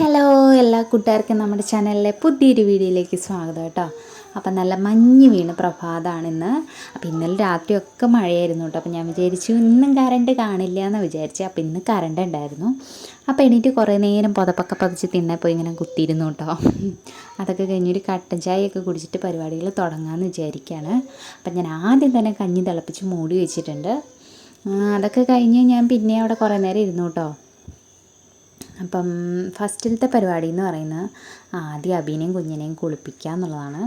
Hello എല്ലാ കൂട്ടുകാർക്കും നമ്മുടെ ചാനലിലെ പുതിയൊരു വീഡിയോയിലേക്ക് സ്വാഗതം കേട്ടോ. അപ്പം നല്ല മഞ്ഞ് വീണ് പ്രഭാതമാണ് ഇന്ന്. അപ്പം ഇന്നലെ രാത്രിയൊക്കെ മഴയായിരുന്നു കേട്ടോ. അപ്പം ഞാൻ വിചാരിച്ചു ഇന്നും കറണ്ട് കാണില്ല എന്ന് വിചാരിച്ചു അപ്പം ഇന്ന് കറണ്ട് ഉണ്ടായിരുന്നു. അപ്പോൾ എണീറ്റ് കുറേ നേരം പുതപ്പൊക്കെ പതിച്ച് പോയി ഇങ്ങനെ കുത്തിയിരുന്നു കേട്ടോ. അതൊക്കെ കഴിഞ്ഞൊരു കട്ടൻ ചായയൊക്കെ കുടിച്ചിട്ട് പരിപാടികൾ തുടങ്ങാമെന്ന് വിചാരിക്കുകയാണ് അപ്പം ഞാൻ ആദ്യം തന്നെ കഞ്ഞി തിളപ്പിച്ച് മൂടി വെച്ചിട്ടുണ്ട്. അതൊക്കെ കഴിഞ്ഞ് ഞാൻ പിന്നെ അവിടെ കുറേ നേരം ഇരുന്നു കേട്ടോ. അപ്പം ഫസ്റ്റിലത്തെ പരിപാടി എന്ന് പറയുന്നത് ആദ്യം അബീനെയും കുഞ്ഞിനെയും കുളിപ്പിക്കുക എന്നുള്ളതാണ്.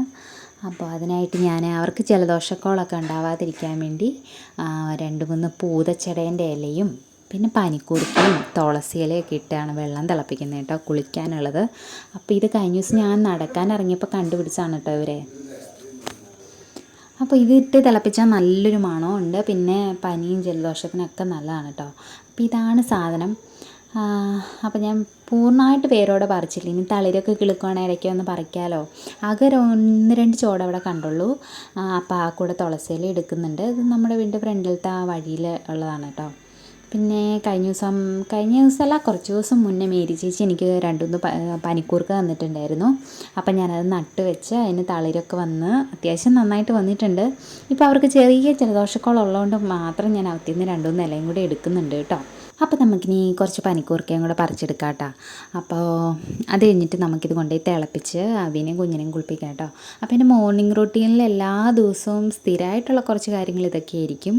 അപ്പോൾ അതിനായിട്ട് ഞാൻ അവർക്ക് ജലദോഷക്കോളൊക്കെ ഉണ്ടാവാതിരിക്കാൻ വേണ്ടി രണ്ട് മൂന്ന് പൂതച്ചടേന്റെ ഇലയും പിന്നെ പനിക്കൂർക്കയും തുളസി ഇലയൊക്കെ ഇട്ടാണ് വെള്ളം തിളപ്പിക്കുന്നത് കേട്ടോ കുളിക്കാനുള്ളത്. അപ്പോൾ ഇത് കഴിഞ്ഞ ദിവസം ഞാൻ നടക്കാൻ ഇറങ്ങിയപ്പോൾ കണ്ടുപിടിച്ചാണ് കേട്ടോ ഇവരെ. അപ്പോൾ ഇത് ഇട്ട് തിളപ്പിച്ചാൽ നല്ലൊരു മണമുണ്ട്. പിന്നെ പനിയും ജലദോഷത്തിനൊക്കെ നല്ലതാണ് കേട്ടോ. അപ്പോൾ ഇതാണ് സാധനം. ആ, അപ്പോൾ ഞാൻ പൂർണമായിട്ട് പേരോടെ പറിച്ചില്ല? ഇനി തളിരൊക്കെ കിളുക്കുവാണെങ്കിൽ ഇടയ്ക്ക് ഒന്ന് പറിക്കാമല്ലോ ആകെ ഒന്ന് രണ്ട് ചോട് അവിടെ കണ്ടുള്ളൂ. അപ്പം ആ കൂടെ തുളസിയില എടുക്കുന്നുണ്ട്. ഇത് നമ്മുടെ വീടിന്റെ ഫ്രണ്ടിലത്തെ ആ വഴിയിൽ ഉള്ളതാണ് കേട്ടോ പിന്നെ കഴിഞ്ഞ ദിവസം കഴിഞ്ഞ ദിവസമല്ല കുറച്ച് ദിവസം മുന്നേ മേരി ചേച്ചി എനിക്ക് രണ്ടുമൂന്ന് പനിക്കൂർക്ക തന്നിട്ടുണ്ടായിരുന്നു. അപ്പം ഞാനത് നട്ട് വെച്ച് അതിന് തളിരൊക്കെ വന്ന് അത്യാവശ്യം നന്നായിട്ട് വന്നിട്ടുണ്ട്. ഇപ്പോൾ അവർക്ക് ചെറിയ ജലദോഷക്കോളം ഉള്ളതുകൊണ്ട് മാത്രം ഞാൻ അവത്തിൽ നിന്ന് രണ്ടുമൂന്ന് ഇലയും കൂടി എടുക്കുന്നുണ്ട് കേട്ടോ അപ്പോൾ നമുക്കിനി കുറച്ച് പനിക്കൂർക്കയും കൂടെ പറിച്ചെടുക്കാം കേട്ടോ അപ്പോൾ അത് കഴിഞ്ഞിട്ട് നമുക്കിത് കൊണ്ടുപോയി തിളപ്പിച്ച് അവിനെയും കുഞ്ഞിനെയും കുളിപ്പിക്കാം കേട്ടോ. അപ്പോൾ എന്റെ മോർണിംഗ് റൂട്ടീനിൽ എല്ലാ ദിവസവും സ്ഥിരമായിട്ടുള്ള കുറച്ച് കാര്യങ്ങൾ ഇതൊക്കെ ആയിരിക്കും.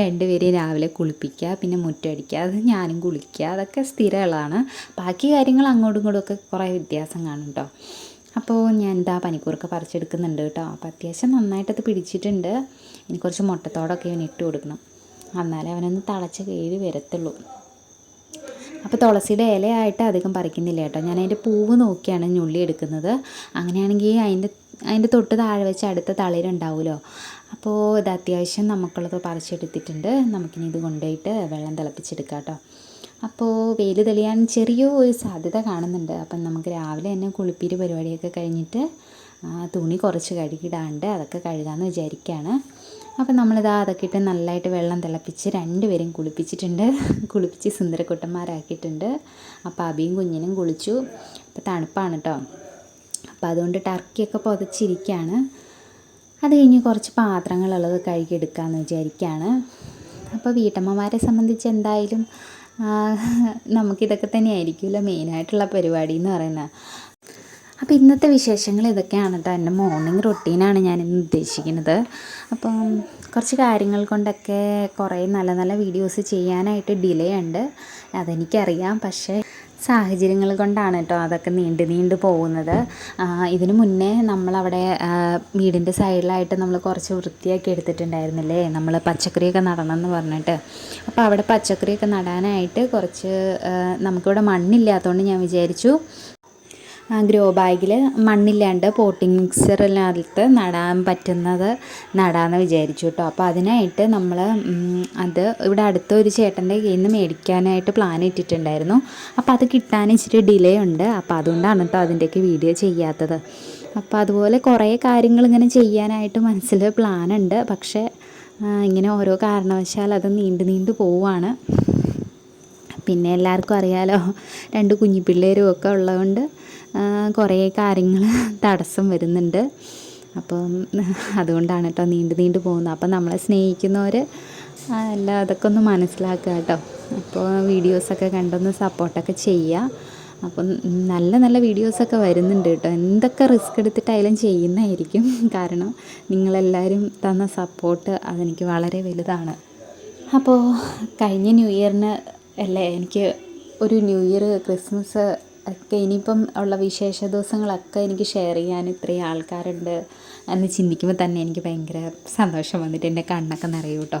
രണ്ടുപേരെയും രാവിലെ കുളിപ്പിക്കുക പിന്നെ മുറ്റടിക്കുക അത് ഞാനും കുളിക്കുക അതൊക്കെ സ്ഥിരമുള്ളതാണ്. ബാക്കി കാര്യങ്ങൾ അങ്ങോട്ടും ഇങ്ങോട്ടും ഒക്കെ കുറേ വ്യത്യാസം കാണും കേട്ടോ. അപ്പോൾ ഞാൻ ഇതാ പനിക്കൂർക്ക പറിച്ചെടുക്കുന്നുണ്ട് കേട്ടോ. അപ്പോൾ അത്യാവശ്യം നന്നായിട്ടത് പിടിച്ചിട്ടുണ്ട്. ഇനി കുറച്ച് മുട്ടത്തോടൊക്കെ ഇവന് ഇട്ട് കൊടുക്കണം. എന്നാലേ അവനൊന്ന് തളച്ച് കയറി വരത്തുള്ളൂ. അപ്പോൾ തുളസിയുടെ ഇലയായിട്ട് അധികം പറിക്കുന്നില്ല കേട്ടോ. ഞാൻ അതിന്റെ പൂവ് നോക്കിയാണ് ഞുള്ളി എടുക്കുന്നത്. അങ്ങനെയാണെങ്കിൽ അതിന്റെ അതിന്റെ തൊട്ട് താഴെ വെച്ച് അടുത്ത തളിരുണ്ടാവുമല്ലോ. അപ്പോൾ ഇത് അത്യാവശ്യം നമുക്കുള്ളത് പറിച്ചെടുത്തിട്ടുണ്ട്. നമുക്കിനി ഇത് കൊണ്ടുപോയിട്ട് വെള്ളം തിളപ്പിച്ചെടുക്കാം കേട്ടോ. അപ്പോൾ വെയിൽ തെളിയാൻ ചെറിയ ഒരു സാധ്യത കാണുന്നുണ്ട്. അപ്പം നമുക്ക് രാവിലെ തന്നെ കുളിപ്പീര് പരിപാടിയൊക്കെ കഴിഞ്ഞിട്ട് തുണി കുറച്ച് കഴുകിടാണ്ട് അതൊക്കെ കഴുകാമെന്ന് വിചാരിക്കുകയാണ്. അപ്പം നമ്മളിതാ അതൊക്കെ ഇട്ട് നല്ലതായിട്ട് വെള്ളം തിളപ്പിച്ച് രണ്ടുപേരും കുളിപ്പിച്ചിട്ടുണ്ട്. കുളിപ്പിച്ച് സുന്ദരക്കുട്ടന്മാരാക്കിയിട്ടുണ്ട്. അപ്പോൾ അബിയും കുഞ്ഞിനും കുളിച്ചു. അപ്പോൾ തണുപ്പാണ് കേട്ടോ അപ്പോൾ അതുകൊണ്ട് ടർക്കിയൊക്കെ പുതച്ചിരിക്കുകയാണ് അത് കഴിഞ്ഞ് കുറച്ച് പാത്രങ്ങളുള്ളത് കഴുകിയെടുക്കാമെന്ന് വിചാരിക്കുകയാണ് അപ്പോൾ വീട്ടമ്മമാരെ സംബന്ധിച്ച് എന്തായാലും നമുക്കിതൊക്കെ തന്നെയായിരിക്കുമല്ലോ മെയിനായിട്ടുള്ള പരിപാടി എന്ന് പറയുന്നത്. അപ്പോൾ ഇന്നത്തെ വിശേഷങ്ങൾ ഇതൊക്കെയാണ് കേട്ടോ എന്റെ മോർണിംഗ് റൊട്ടീനാണ് ഞാൻ ഇന്ന് ഉദ്ദേശിക്കുന്നത്. അപ്പം കുറച്ച് കാര്യങ്ങൾ കൊണ്ടൊക്കെ കുറേ നല്ല നല്ല വീഡിയോസ് ചെയ്യാനായിട്ട് ഡിലേ ഉണ്ട്. അതെനിക്കറിയാം. പക്ഷേ സാഹചര്യങ്ങൾ കൊണ്ടാണ് കേട്ടോ അതൊക്കെ നീണ്ടു നീണ്ടു പോകുന്നത്. ഇതിന് മുന്നേ നമ്മളവിടെ വീടിന്റെ സൈഡിലായിട്ട് നമ്മൾ കുറച്ച് വൃത്തിയാക്കി എടുത്തിട്ടുണ്ടായിരുന്നില്ലേ? നമ്മൾ പച്ചക്കറിയൊക്കെ നടണം എന്ന് പറഞ്ഞിട്ട്. അപ്പോൾ അവിടെ പച്ചക്കറിയൊക്കെ നടാനായിട്ട് കുറച്ച് നമുക്കിവിടെ മണ്ണില്ലാത്തതുകൊണ്ട് ഞാൻ വിചാരിച്ചു ഗ്രോ ബാഗിൽ മണ്ണില്ലാണ്ട് പോട്ടിംഗ് മിക്സറിനകത്ത് നടാൻ പറ്റുന്നത് നടാമെന്ന് വിചാരിച്ചു കേട്ടോ അപ്പോൾ അതിനായിട്ട് നമ്മൾ അത് ഇവിടെ അടുത്ത ഒരു ചേട്ടന്റെ കയ്യിൽ നിന്ന് മേടിക്കാനായിട്ട് പ്ലാൻ ഇട്ടിട്ടുണ്ടായിരുന്നു. അപ്പോൾ അത് കിട്ടാൻ ഇച്ചിരി ഡിലേ ഉണ്ട്. അപ്പോൾ അതുകൊണ്ടാണ് കേട്ടോ അതിന്റെയൊക്കെ വീഡിയോ ചെയ്യാത്തത്. അപ്പോൾ അതുപോലെ കുറേ കാര്യങ്ങൾ ഇങ്ങനെ ചെയ്യാനായിട്ട് മനസ്സിൽ പ്ലാനുണ്ട് പക്ഷേ ഇങ്ങനെ ഓരോ കാരണവശാൽ അത് നീണ്ടു നീണ്ടു പോവുകയാണ് പിന്നെ എല്ലാവർക്കും അറിയാലോ രണ്ട് കുഞ്ഞു പിള്ളേരും ഒക്കെ ഉള്ളതുകൊണ്ട് കുറേ കാര്യങ്ങൾ തടസ്സം വരുന്നുണ്ട്. അപ്പം അതുകൊണ്ടാണ് കേട്ടോ നീണ്ടു നീണ്ടു പോകുന്നത്. അപ്പം നമ്മളെ സ്നേഹിക്കുന്നവർ അല്ല അതൊക്കെ ഒന്ന് മനസ്സിലാക്കുക കേട്ടോ അപ്പോൾ വീഡിയോസൊക്കെ കണ്ടൊന്ന് സപ്പോർട്ടൊക്കെ ചെയ്യുക അപ്പം നല്ല നല്ല വീഡിയോസൊക്കെ വരുന്നുണ്ട് കേട്ടോ എന്തൊക്കെ റിസ്ക് എടുത്തിട്ടായാലും ചെയ്യുന്നതായിരിക്കും. കാരണം നിങ്ങളെല്ലാവരും തന്ന സപ്പോർട്ട് അതെനിക്ക് വളരെ വലുതാണ്. അപ്പോൾ കഴിഞ്ഞ ന്യൂ ഇയറിന് അല്ലേ എനിക്ക് ഒരു ന്യൂ ഇയർ ക്രിസ്മസ് ഒക്കെ ഇനിയിപ്പം ഉള്ള വിശേഷ ദിവസങ്ങളൊക്കെ എനിക്ക് ഷെയർ ചെയ്യാൻ ഇത്രയും ആൾക്കാരുണ്ട് എന്ന് ചിന്തിക്കുമ്പോൾ തന്നെ എനിക്ക് ഭയങ്കര സന്തോഷം വന്നിട്ട് എന്റെ കണ്ണൊക്കെ നിറയും കേട്ടോ.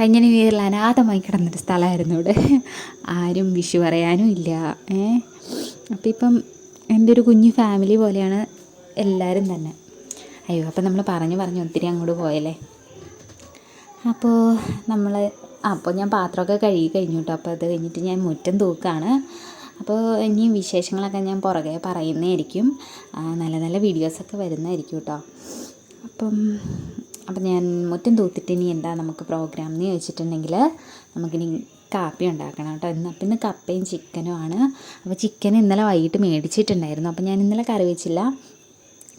കഴിഞ്ഞ ന്യൂ ഇയറിൽ അനാഥമായി കിടന്നൊരു സ്ഥലമായിരുന്നു ഇവിടെ. ആരും വിഷു പറയാനും ഇല്ല. ഏ? അപ്പം ഇപ്പം എന്റെ ഒരു കുഞ്ഞു ഫാമിലി പോലെയാണ് എല്ലാവരും തന്നെ. അയ്യോ അപ്പം നമ്മൾ പറഞ്ഞു പറഞ്ഞു ഒത്തിരി അങ്ങോട്ട് പോയല്ലേ? അപ്പോൾ നമ്മൾ അപ്പോൾ ഞാൻ പാത്രമൊക്കെ കഴുകി കഴിഞ്ഞു കേട്ടോ. അപ്പോൾ അത് കഴിഞ്ഞിട്ട് ഞാൻ മുറ്റം തൂക്കാണ്. അപ്പോൾ ഇനി വിശേഷങ്ങളൊക്കെ ഞാൻ പുറകെ പറയുന്നതായിരിക്കും. നല്ല നല്ല വീഡിയോസൊക്കെ വരുന്നതായിരിക്കും കേട്ടോ അപ്പം അപ്പം ഞാൻ മുറ്റം തൂത്തിട്ട് ഇനി എന്താ നമുക്ക് പ്രോഗ്രാം എന്ന് ചോദിച്ചിട്ടുണ്ടെങ്കിൽ നമുക്കിനി കാപ്പി ഉണ്ടാക്കണം കേട്ടോ ഇന്ന് അപ്പം ഇന്ന് കപ്പയും ചിക്കനും ആണ്. അപ്പോൾ ചിക്കൻ ഇന്നലെ വൈകിട്ട് മേടിച്ചിട്ടുണ്ടായിരുന്നു. അപ്പോൾ ഞാൻ ഇന്നലെ കറി വെച്ചില്ല.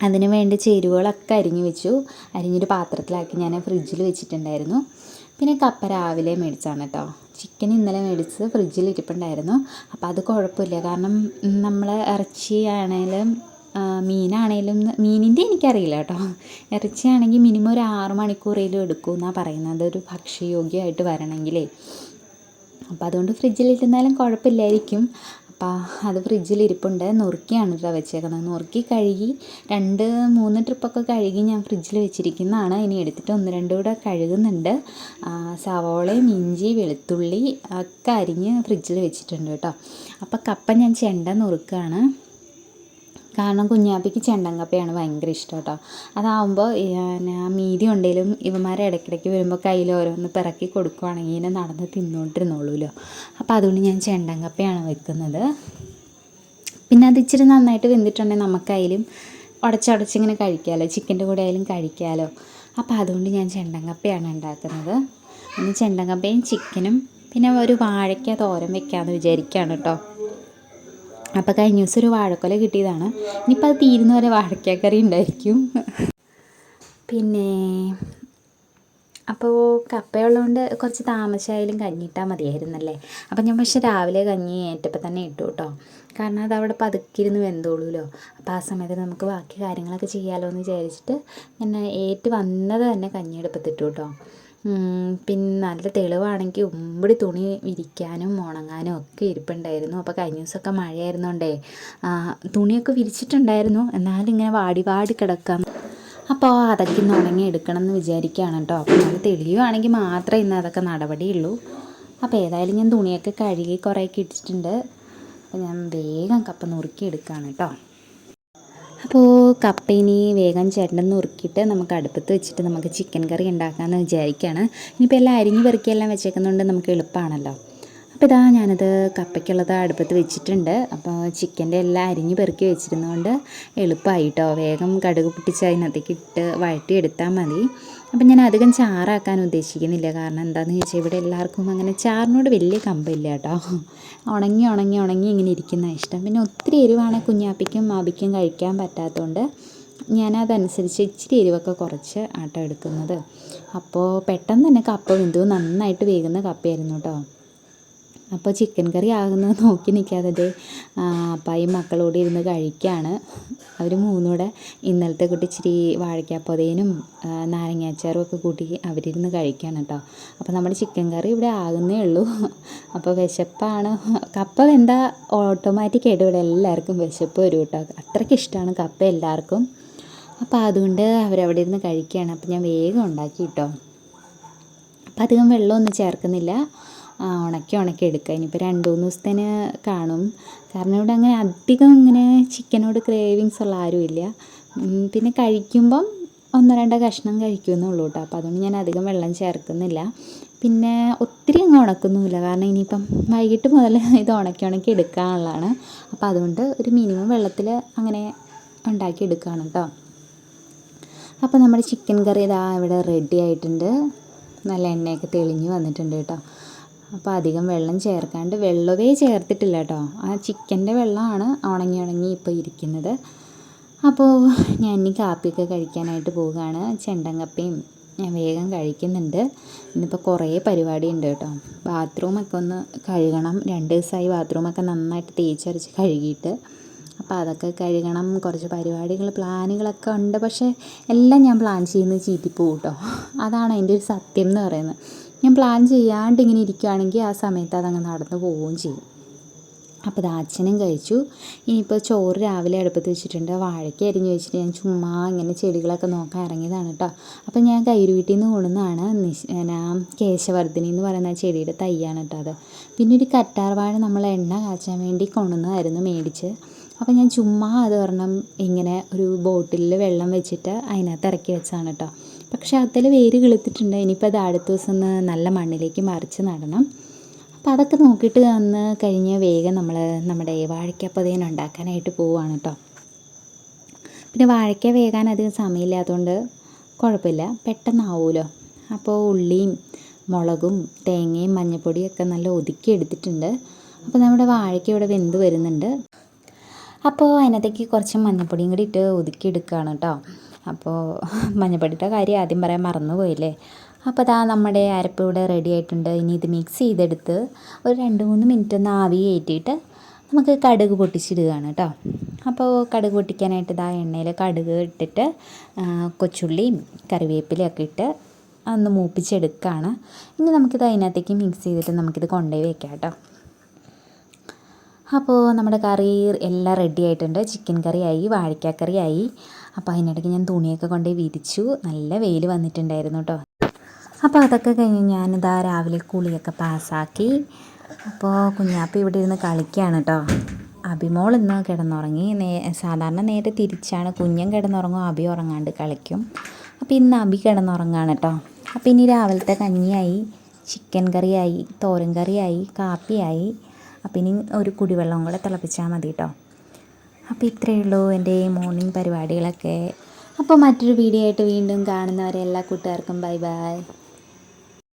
അതിന് വേണ്ടി ചേരുവകളൊക്കെ അരിഞ്ഞു വെച്ചു. അരിഞ്ഞൊരു പാത്രത്തിലാക്കി ഞാൻ ഫ്രിഡ്ജിൽ വെച്ചിട്ടുണ്ടായിരുന്നു. പിന്നെ കപ്പ രാവിലെ മേടിച്ചാണ് കേട്ടോ ചിക്കൻ ഇന്നലെ മേടിച്ച് ഫ്രിഡ്ജിൽ ഇരിപ്പുണ്ടായിരുന്നു. അപ്പോൾ അത് കുഴപ്പമില്ല. കാരണം നമ്മൾ ഇറച്ചി ആണെങ്കിലും ആ, മീനാണേലും മീനിന്റെ എനിക്കറിയില്ല കേട്ടോ. ഇറച്ചിയാണെങ്കിൽ മിനിമം ഒരു ആറ് മണിക്കൂറേലും എടുക്കും എന്നാണ് പറയുന്നത്. ഒരു ഭക്ഷ്യയോഗ്യമായിട്ട് വരണമെങ്കിലേ. അപ്പോൾ അതുകൊണ്ട് ഫ്രിഡ്ജിൽ ഫ്രിഡ്ജിലിരുന്നാലും കുഴപ്പമില്ലായിരിക്കും. അപ്പോൾ അത് ഫ്രിഡ്ജിൽ ഇരിപ്പുണ്ട്. നുറുക്കിയാണ് കേട്ടോ വെച്ചേക്കുന്നത് നുറുക്കി കഴുകി രണ്ട് മൂന്ന് ട്രിപ്പൊക്കെ കഴുകി ഞാൻ ഫ്രിഡ്ജിൽ വെച്ചിരിക്കുന്നതാണ്. ഇനി എടുത്തിട്ട് ഒന്ന് രണ്ടും കൂടെ കഴുകുന്നുണ്ട്. സവോളയും ഇഞ്ചി വെളുത്തുള്ളി ഒക്കെ അരിഞ്ഞ് ഫ്രിഡ്ജിൽ വെച്ചിട്ടുണ്ട് കേട്ടോ അപ്പോൾ കപ്പ ഞാൻ ചെണ്ട നുറുക്കുകയാണ് കാരണം കുഞ്ഞാപ്പിക്ക് ചെണ്ടങ്കപ്പയാണ് ഭയങ്കര ഇഷ്ടം കേട്ടോ. അതാവുമ്പോൾ മീതി ഉണ്ടെങ്കിലും ഇവന്മാരെ ഇടയ്ക്കിടയ്ക്ക് വരുമ്പോൾ കയ്യിൽ ഓരോന്ന് പിറക്കി കൊടുക്കുവാണെങ്കിൽ ഇങ്ങനെ നടന്ന് തിന്നുകൊണ്ടിരുന്നുള്ളൂല്ലോ അപ്പോൾ അതുകൊണ്ട് ഞാൻ ചെണ്ടങ്കപ്പയാണ് വെക്കുന്നത്. പിന്നെ അത് ഇച്ചിരി നന്നായിട്ട് വെന്തിട്ടുണ്ടെങ്കിൽ നമുക്കതിലും ഉടച്ചടച്ചിങ്ങനെ കഴിക്കാമല്ലോ ചിക്കന്റെ കൂടെ ആയാലും കഴിക്കാമല്ലോ അപ്പോൾ അതുകൊണ്ട് ഞാൻ ചെണ്ടങ്കപ്പയാണ് ഉണ്ടാക്കുന്നത്. ഇനി ചെണ്ടങ്കപ്പയും ചിക്കനും പിന്നെ ഒരു വാഴയ്ക്ക തോരൻ വെക്കാമെന്ന് വിചാരിക്കുകയാണ് കേട്ടോ. അപ്പോൾ കഴിഞ്ഞ ദിവസം ഒരു വാഴക്കൊല കിട്ടിയതാണ്. ഇനിയിപ്പോൾ അത് തീരുന്ന വരെ വാഴക്കാക്കറി ഉണ്ടായിരിക്കും. പിന്നെ അപ്പോൾ കപ്പയുള്ളതുകൊണ്ട് കുറച്ച് താമസമായാലും കഞ്ഞിട്ടാൽ മതിയായിരുന്നല്ലേ? അപ്പം ഞാൻ പക്ഷേ രാവിലെ കഞ്ഞി ഏറ്റപ്പോൾ തന്നെ ഇട്ടു കേട്ടോ. കാരണം അത് അവിടെ പതുക്കിരുന്ന് വെന്തോളൂല്ലോ അപ്പോൾ ആ സമയത്ത് നമുക്ക് ബാക്കി കാര്യങ്ങളൊക്കെ ചെയ്യാമല്ലോ എന്ന് വിചാരിച്ചിട്ട് ഞാൻ ഏറ്റ് വന്നത് തന്നെ കഞ്ഞി എടുപ്പത്തിട്ടു കേട്ടോ. പിന്നെ നല്ല തെളിവാണെങ്കിൽ ഉമ്പടി തുണി വിരിക്കാനും ഉണങ്ങാനും ഒക്കെ ഇരിപ്പുണ്ടായിരുന്നു. അപ്പോൾ കഴിഞ്ഞ ദിവസമൊക്കെ മഴയായിരുന്നോണ്ടേ തുണിയൊക്കെ വിരിച്ചിട്ടുണ്ടായിരുന്നു. എന്നാലും ഇങ്ങനെ വാടി വാടി കിടക്കാം. അപ്പോൾ അതൊക്കെ ഇന്ന് ഉണങ്ങി എടുക്കണം എന്ന് വിചാരിക്കുകയാണ് കേട്ടോ. അപ്പോൾ നല്ല തെളിയുവാണെങ്കിൽ മാത്രമേ ഇന്ന് അതൊക്കെ നടപടിയുള്ളൂ. അപ്പോൾ ഏതായാലും ഞാൻ തുണിയൊക്കെ കഴുകി കുറേയൊക്കെ ഇട്ടിട്ടുണ്ട്. അപ്പോൾ ഞാൻ വേഗം കപ്പ നുറുക്കി എടുക്കുകയാണ് കേട്ടോ. അപ്പോൾ കപ്പ വേഗം ചേട്ടൻ നുറുക്കിയിട്ട് നമുക്ക് അടുപ്പത്ത് വെച്ചിട്ട് നമുക്ക് ചിക്കൻ കറി ഉണ്ടാക്കാമെന്ന് വിചാരിക്കുകയാണ് ഇനിയിപ്പോൾ എല്ലാം അരിഞ്ഞ് പെറുക്കിയെല്ലാം വെച്ചേക്കുന്നതുകൊണ്ട് നമുക്ക് എളുപ്പമാണല്ലോ അപ്പോൾ ഇതാ ഞാനത് കപ്പയ്ക്കുള്ളത് അടുപ്പത്ത് വെച്ചിട്ടുണ്ട്. അപ്പോൾ ചിക്കന്റെ എല്ലാം അരിഞ്ഞ് പെറുക്കി വെച്ചിരുന്നതുകൊണ്ട് എളുപ്പമായി കേട്ടോ വേഗം കടുക് പൊട്ടിച്ച് അതിനകത്തേക്ക് ഇട്ട് വഴറ്റിയെടുത്താൽ മതി. അപ്പം ഞാൻ അധികം ചാറാക്കാൻ ഉദ്ദേശിക്കുന്നില്ല. കാരണം എന്താണെന്ന് ചോദിച്ചാൽ ഇവിടെ എല്ലാവർക്കും അങ്ങനെ ചാറിനോട് വലിയ കമ്പില്ല കേട്ടോ. ഉണങ്ങി ഉണങ്ങി ഉണങ്ങി ഇങ്ങനെ ഇരിക്കുന്ന ഇഷ്ടം. പിന്നെ ഒത്തിരി എരിവാണ് കുഞ്ഞാപ്പിക്കും മാപ്പിക്കും കഴിക്കാൻ പറ്റാത്തതുകൊണ്ട് ഞാനതനുസരിച്ച് ഇച്ചിരി എരിവൊക്കെ കുറച്ച് ആട്ടം എടുക്കുന്നത്. അപ്പോൾ പെട്ടെന്ന് തന്നെ കപ്പ വെന്തു. നന്നായിട്ട് വേകുന്ന കപ്പയായിരുന്നു കേട്ടോ. അപ്പോൾ ചിക്കൻ കറി ആകുന്നത് നോക്കി നിൽക്കാതെ അപ്പായും മക്കളോട് ഇരുന്ന് കഴിക്കുകയാണ് അവർ മൂന്നൂടെ ഇന്നലത്തെ കൂട്ടി ഇച്ചിരി വാഴയ്ക്കാപ്പൊതേനും നാരങ്ങാച്ചാറും ഒക്കെ കൂട്ടി അവരിരുന്ന് കഴിക്കുകയാണ് കേട്ടോ അപ്പോൾ നമ്മുടെ ചിക്കൻ കറി ഇവിടെ ആകുന്നേ ഉള്ളൂ. അപ്പോൾ വിശപ്പാണ്. കപ്പ വെന്ത ഓട്ടോമാറ്റിക്കായിട്ട് ഇവിടെ എല്ലാവർക്കും വിശപ്പ് വരും കേട്ടോ അത്രയ്ക്ക് ഇഷ്ടമാണ് കപ്പ എല്ലാവർക്കും. അപ്പോൾ അതുകൊണ്ട് അവരവിടെ ഇരുന്ന് കഴിക്കുകയാണ് അപ്പോൾ ഞാൻ വേഗം ഉണ്ടാക്കി കേട്ടോ അപ്പം അധികം വെള്ളമൊന്നും ചേർക്കുന്നില്ല. ഉണക്കി ഉണക്കി എടുക്കുക. ഇനിയിപ്പോൾ രണ്ട് മൂന്ന് ദിവസത്തേന് കാണും. കാരണം ഇവിടെ അങ്ങനെ അധികം ഇങ്ങനെ ചിക്കനോട് ക്രേവിങ്സ് ഉള്ള ആരുമില്ല പിന്നെ കഴിക്കുമ്പം ഒന്നോ രണ്ടോ കഷ്ണം കഴിക്കുമെന്നുള്ളൂ കേട്ടോ. അപ്പോൾ അതുകൊണ്ട് ഞാൻ അധികം വെള്ളം ചേർക്കുന്നില്ല. പിന്നെ ഒത്തിരി അങ്ങ് ഉണക്കുന്നുമില്ല. കാരണം ഇനിയിപ്പം വൈകിട്ട് മുതൽ ഇത് ഉണക്കി ഉണക്കി എടുക്കാനുള്ളതാണ്. അപ്പോൾ അതുകൊണ്ട് ഒരു മിനിമം വെള്ളത്തിൽ അങ്ങനെ ഉണ്ടാക്കി എടുക്കുകയാണ് കേട്ടോ. അപ്പോൾ നമ്മുടെ ചിക്കൻ കറി ഇതാ ഇവിടെ റെഡി ആയിട്ടുണ്ട്. നല്ല എണ്ണയൊക്കെ തെളിഞ്ഞ് വന്നിട്ടുണ്ട് കേട്ടോ. അപ്പോൾ അധികം വെള്ളം ചേർക്കാണ്ട് വെള്ളമേ ചേർത്തിട്ടില്ല കേട്ടോ ആ ചിക്കന്റെ വെള്ളമാണ് ഉണങ്ങി ഉണങ്ങി ഇപ്പോൾ ഇരിക്കുന്നത്. അപ്പോൾ ഞാൻ ഇനി കാപ്പിയൊക്കെ കഴിക്കാനായിട്ട് പോവുകയാണ്. ചെണ്ടൻ കപ്പയും ഞാൻ വേഗം കഴിക്കുന്നുണ്ട്. ഇന്നിപ്പോൾ കുറേ പരിപാടി ഉണ്ട് കേട്ടോ. ബാത്റൂമൊക്കെ ഒന്ന് കഴുകണം. രണ്ട് ദിവസമായി ബാത്റൂമൊക്കെ നന്നായിട്ട് തേച്ചരച്ച് കഴുകിയിട്ട്. അപ്പോൾ അതൊക്കെ കഴുകണം. കുറച്ച് പരിപാടികൾ പ്ലാനുകളൊക്കെ ഉണ്ട്. പക്ഷേ എല്ലാം ഞാൻ പ്ലാൻ ചെയ്യുന്നത് ചീറ്റിപ്പോവും കേട്ടോ. അതാണ് അതിന്റെ ഒരു സത്യം എന്ന് പറയുന്നത്. ഞാൻ പ്ലാൻ ചെയ്യാണ്ട് ഇങ്ങനെ ഇരിക്കുകയാണെങ്കിൽ ആ സമയത്ത് അതങ്ങ് നടന്നു പോവുകയും ചെയ്യും. അപ്പോൾ ഇത് അച്ഛനും കഴിച്ചു. ഇനിയിപ്പോൾ ചോറ് രാവിലെ അടുപ്പത്ത് വെച്ചിട്ടുണ്ട്. വാഴയ്ക്ക് അരിഞ്ഞ് വെച്ചിട്ട് ഞാൻ ചുമ്മാ ഇങ്ങനെ ചെടികളൊക്കെ നോക്കാൻ ഇറങ്ങിയതാണ് കേട്ടോ അപ്പോൾ ഞാൻ കൈരുവീട്ടിൽ നിന്ന് കൊണ്ടുവന്നതാണ് നിശ് ഞാൻ കേശവർദ്ധിനി എന്ന് പറയുന്ന ചെടിയുടെ തൈയാണ് കേട്ടോ അത്. പിന്നെ ഒരു കറ്റാർവാഴ നമ്മൾ എണ്ണ കാച്ചാൻ വേണ്ടി കൊണ്ടുവന്നതായിരുന്നു മേടിച്ച്. അപ്പോൾ ഞാൻ ചുമ്മാ അത് ഇങ്ങനെ ഒരു ബോട്ടിലിൽ വെള്ളം വെച്ചിട്ട് അതിനകത്ത് ഇറക്കി വെച്ചതാണ് കേട്ടോ പക്ഷേ അതിൽ വേര് കിളുത്തിട്ടുണ്ട്. ഇനിയിപ്പോൾ അത് അടുത്ത ദിവസം ഒന്ന് നല്ല മണ്ണിലേക്ക് മറിച്ച് നടണം. അപ്പോൾ അതൊക്കെ നോക്കിയിട്ട് അന്ന് കഴിഞ്ഞ് വേഗം നമ്മൾ നമ്മുടെ വാഴയ്ക്കപ്പതേൻ ഉണ്ടാക്കാനായിട്ട് പോവുകയാണ് കേട്ടോ പിന്നെ വാഴയ്ക്ക വേകാൻ അധികം സമയമില്ലാത്തതുകൊണ്ട് കുഴപ്പമില്ല. പെട്ടെന്നാവുമല്ലോ അപ്പോൾ ഉള്ളിയും മുളകും തേങ്ങയും മഞ്ഞൾപ്പൊടിയും ഒക്കെ നല്ല ഒതുക്കി എടുത്തിട്ടുണ്ട്. അപ്പോൾ നമ്മുടെ വാഴയ്ക്ക് ഇവിടെ വെന്ത് വരുന്നുണ്ട്. അപ്പോൾ അതിനകത്തേക്ക് കുറച്ച് മഞ്ഞൾപ്പൊടിയും കൂടി ഇട്ട് ഒതുക്കി എടുക്കുകയാണ് കേട്ടോ അപ്പോൾ മഞ്ഞപ്പൊടിയുടെ കാര്യം ആദ്യം പറയാൻ മറന്നു പോയില്ലേ അപ്പോൾ അതാ നമ്മുടെ അരപ്പ് ഇവിടെ റെഡി ആയിട്ടുണ്ട്. ഇനി ഇത് മിക്സ് ചെയ്തെടുത്ത് ഒരു രണ്ട് മൂന്ന് മിനിറ്റ് ഒന്ന് ആവി കയറ്റിയിട്ട് നമുക്ക് കടുക് പൊട്ടിച്ചിടുകയാണ് കേട്ടോ. അപ്പോൾ കടുക് പൊട്ടിക്കാനായിട്ട് ഇതാ എണ്ണയിൽ കടുക് ഇട്ടിട്ട് കൊച്ചുള്ളിയും കറിവേപ്പിലയും ഒക്കെ ഇട്ട് ഒന്ന് മൂപ്പിച്ചെടുക്കുകയാണ്. ഇനി നമുക്കിത് അതിനകത്തേക്ക് മിക്സ് ചെയ്തിട്ട് നമുക്കിത് കൊണ്ടുപോയി വെക്കാം കേട്ടോ. അപ്പോൾ നമ്മുടെ കറി എല്ലാം റെഡി ആയിട്ടുണ്ട്. ചിക്കൻ കറിയായി വാഴയ്ക്കാക്കറിയായി അപ്പോൾ അതിനിടയ്ക്ക് ഞാൻ തുണിയൊക്കെ കൊണ്ടുപോയി വിരിച്ചു. നല്ല വെയിൽ വന്നിട്ടുണ്ടായിരുന്നു കേട്ടോ അപ്പോൾ അതൊക്കെ കഴിഞ്ഞ് ഞാനിതാ രാവിലെ കുളിയൊക്കെ പാസ്സാക്കി. അപ്പോൾ കുഞ്ഞാപ്പി ഇവിടെ ഇരുന്ന് കളിക്കുകയാണ് കേട്ടോ അഭിമോൾ ഇന്ന് കിടന്നുറങ്ങി. നേ സാധാരണ നേരെ തിരിച്ചാണ്. കുഞ്ഞൻ കിടന്നുറങ്ങും അഭി ഉറങ്ങാണ്ട് കളിക്കും. അപ്പോൾ ഇന്ന് അബി കിടന്നുറങ്ങാണ് കേട്ടോ അപ്പോൾ ഇനി രാവിലത്തെ കഞ്ഞിയായി ചിക്കൻ കറിയായി തോരൻ കറിയായി കാപ്പിയായി. അപ്പം ഇനി ഒരു കുടിവെള്ളം കൂടെ തിളപ്പിച്ചാൽ മതി കേട്ടോ അപ്പോൾ ഇത്രയേ ഉള്ളൂ എന്റെ ഈ മോർണിംഗ് പരിപാടികളൊക്കെ. അപ്പോൾ മറ്റൊരു വീഡിയോ ആയിട്ട് വീണ്ടും കാണുന്നവരെ എല്ലാ കൂട്ടുകാർക്കും ബൈ ബൈ.